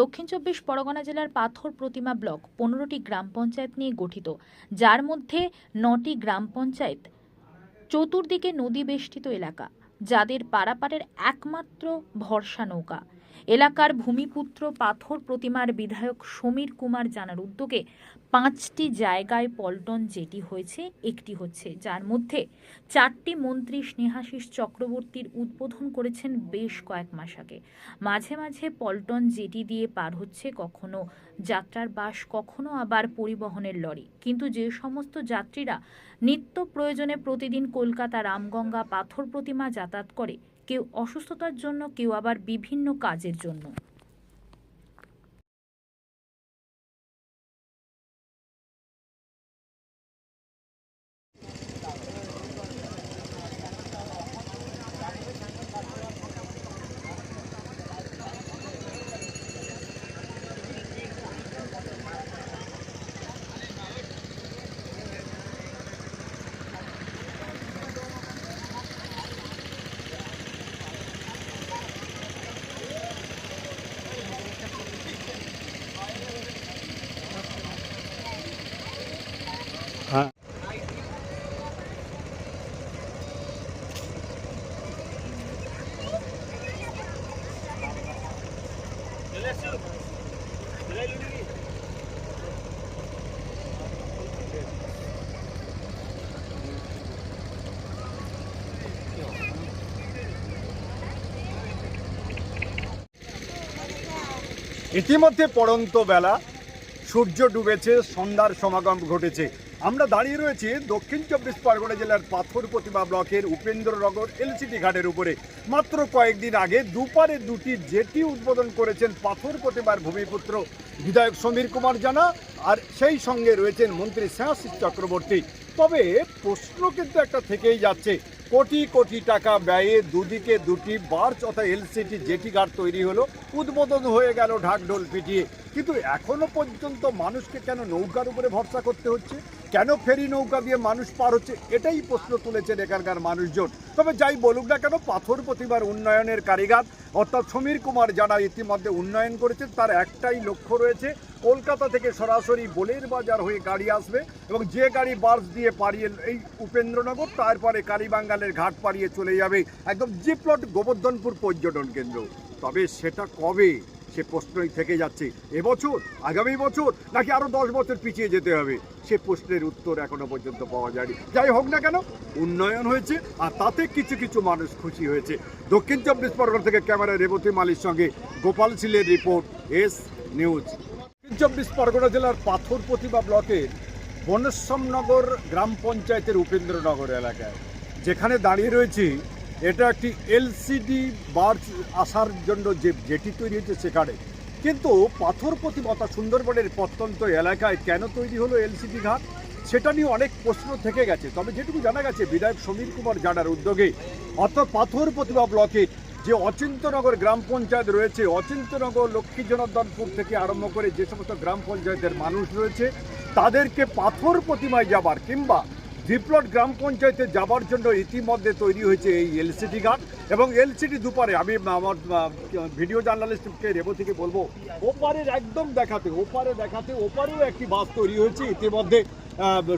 দক্ষিণ চব্বিশ পরগনা জেলার পাথর প্রতিমা ব্লক পনেরোটি গ্রাম পঞ্চায়েত নিয়ে গঠিত, যার মধ্যে নটি গ্রাম পঞ্চায়েত চতুর্দিকে নদী বেষ্টিত এলাকা, যাদের পারাপারের একমাত্র ভরসা নৌকা। এলাকার ভূমিপুত্র পাথর প্রতিমার বিধায়ক সমীর কুমার জানার উদ্যোগে পাঁচটি জায়গায় পল্টন জেটি হয়েছে, একটি হচ্ছে। যার মধ্যে চারটি মন্ত্রী স্নেহাশিস চক্রবর্তীর উদ্বোধন করেছেন বেশ কয়েক মাস আগে। মাঝে মাঝে পল্টন জেটি দিয়ে পার হচ্ছে কখনো যাত্রার বাস, কখনো আবার পরিবহনের লরি। কিন্তু যে সমস্ত যাত্রীরা নিত্য প্রয়োজনে প্রতিদিন কলকাতা রামগঙ্গা পাথর প্রতিমা যাতায়াত করে কেউ অসুস্থতার জন্য কেউ আবার বিভিন্ন কাজের জন্য। ইতিমধ্যে পড়ন্ত বেলা সূর্য ডুবেছে, সন্ধ্যার সমাগম ঘটেছে। আমরা দাঁড়িয়ে রয়েছি দক্ষিণ চব্বিশ পরগনা জেলার পাথর প্রতিমা ব্লকের উপেন্দ্রনগর এলসিটি ঘাটের উপরে। মাত্র কয়েকদিন আগে দুপারে দুটি জেটি উদ্বোধন করেছেন পাথর প্রতিমার ভূমিপুত্র বিধায়ক সমীর কুমার জানা আর সেই সঙ্গে রয়েছেন মন্ত্রী শ্রেয়াশিস চক্রবর্তী। তবে প্রশ্ন কিন্তু একটা থেকেই যাচ্ছে কোটি কোটি টাকা ব্যয়ে দুদিকে দুটি বার্চ অর্থাৎ এলসিটি জেটি ঘাট তৈরি হলো। উদ্বোধন হয়ে গেল ঢাকঢোল পিটিয়ে। কিন্তু এখনও পর্যন্ত মানুষকে কেন নৌকার উপরে ভরসা করতে হচ্ছে? কেন ফেরি নৌকা দিয়ে মানুষ পার হচ্ছে? এটাই প্রশ্ন তুলেছেন এখানকার মানুষজন। তবে যাই বলুক না কেন, পাথর প্রতিমার উন্নয়নের কারিগার অর্থাৎ সমীর কুমার যারা ইতিমধ্যে উন্নয়ন করেছেন। তার একটাই লক্ষ্য রয়েছে, কলকাতা থেকে সরাসরি বোলের বাজার হয়ে গাড়ি আসবে এবং যে গাড়ি বাস দিয়ে পাড়িয়ে এই উপেন্দ্রনগর, তারপরে কালীবাঙ্গালের ঘাট পাড়িয়ে চলে যাবে। একদম জিপ্লট গোবর্ধনপুর পর্যটন কেন্দ্র। তবে সেটা কবে? সে প্রশ্নই থেকে যাচ্ছে। এবছর? আগামী বছর? নাকি আরও দশ বছর পিছিয়ে যেতে হবে? সে প্রশ্নের উত্তর এখনও পর্যন্ত পাওয়া যায়নি। যাই হোক না কেন, উন্নয়ন হয়েছে আর তাতে কিছু কিছু মানুষ খুশি হয়েছে। দক্ষিণ চব্বিশ পরগনা থেকে ক্যামেরা রেবতী মালির সঙ্গে Gopal সিলের report, S news. Dakshin Chabbish Pargana জেলার পাথর প্রতিমা ব্লকের বনশ্যামনগর গ্রাম পঞ্চায়েতের উপেন্দ্রনগর এলাকায়, যেখানে দাঁড়িয়ে রয়েছি এটা একটি এলসিডি বার্চ আসার জন্য যে জেটি তৈরি হয়েছে সেখানে। কিন্তু পাথর প্রতিমতা সুন্দরবনের প্রত্যন্ত এলাকায় কেন তৈরি হলো এলসিডি ঘাট? সেটা নিয়ে অনেক প্রশ্ন থেকে গেছে। তবে যেটুকু জানা গেছে, বিধায়ক সমীর কুমার জানার উদ্যোগে অর্থাৎ পাথর প্রতিমা ব্লকের যে অচিন্তনগর গ্রাম পঞ্চায়েত রয়েছে, অচিন্তনগর লক্ষ্মী জনার্দনপুর থেকে আরম্ভ করে যে সমস্ত গ্রাম পঞ্চায়েতের মানুষ রয়েছে, তাদেরকে পাথর প্রতিমায় যাবার কিংবা ডিপ্লট গ্রাম পঞ্চায়েতে যাবার জন্য ইতিমধ্যে তৈরি হয়েছে এই এলসিডি ঘাট এবং এলসিডি দুপারে। আমি, আমার ভিডিও জার্নালিস্টকে রেবতীকে বলব ওপারের একদম দেখাতে, ওপারে দেখাতে, ওপারেও একটি বাস তৈরি হয়েছে। ইতিমধ্যে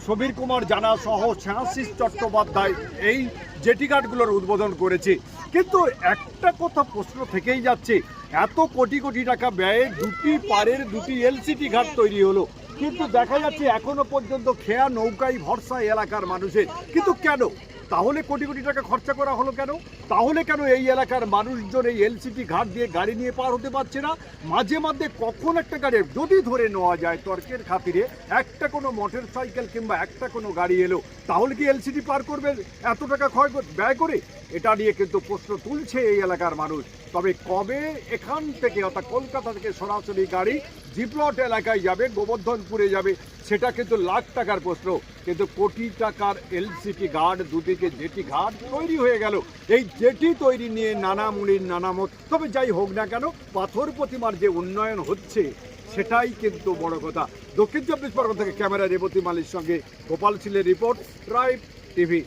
সমীর কুমার জানা সহ শ্যাশিস চট্টোপাধ্যায় এই জেটি ঘাটগুলোর উদ্বোধন করেছে। কিন্তু একটা কথা প্রশ্ন থেকেই যাচ্ছে, এত কোটি কোটি টাকা ব্যয়ে দুটি পারের দুটি এলসিটি ঘাট তৈরি হলো। কিন্তু দেখা যাচ্ছে এখনও পর্যন্ত খেয়া নৌকাই ভরসা এলাকার মানুষের। কিন্তু কেন? তাহলে কোটি কোটি টাকা খরচা করা হলো কেন? তাহলে কেন এই এলাকার মানুষজন এই এলসিটি ঘাট দিয়ে গাড়ি নিয়ে পার হতে পারছে না? মাঝে মাঝে কখন একটা গাড়ি, যদি ধরে নেওয়া যায় তর্কের খাতিরে একটা কোনো মোটর সাইকেল কিংবা একটা কোনো গাড়ি এলো তাহলে কি এলসিটি পার করবে? এত টাকা ক্ষয় ব্যয় করে? এটা নিয়ে কিন্তু প্রশ্ন তুলছে এই এলাকার মানুষ। তবে কবে এখান থেকে অর্থাৎ কলকাতা থেকে সরাসরি গাড়ি জিপ্লট এলাকায় যাবে, গোবর্ধনপুরে যাবে, সেটা কিন্তু লাখ টাকার প্রশ্ন। কিন্তু কোটি টাকার এলসিটি ঘাট, দুদিকে জেটি ঘাট তৈরি হয়ে গেল। এই জেটি তৈরি নিয়ে নানা মুনির নানা মত তবে যাই হোক না কেন, পাথর প্রতিমার যে উন্নয়ন হচ্ছে সেটাই কিন্তু বড় কথা। দক্ষিণ চব্বিশ পরগনা থেকে ক্যামেরা রেবতী মালির সঙ্গে গোপাল ছিলের রিপোর্ট ট্রাইব টিভি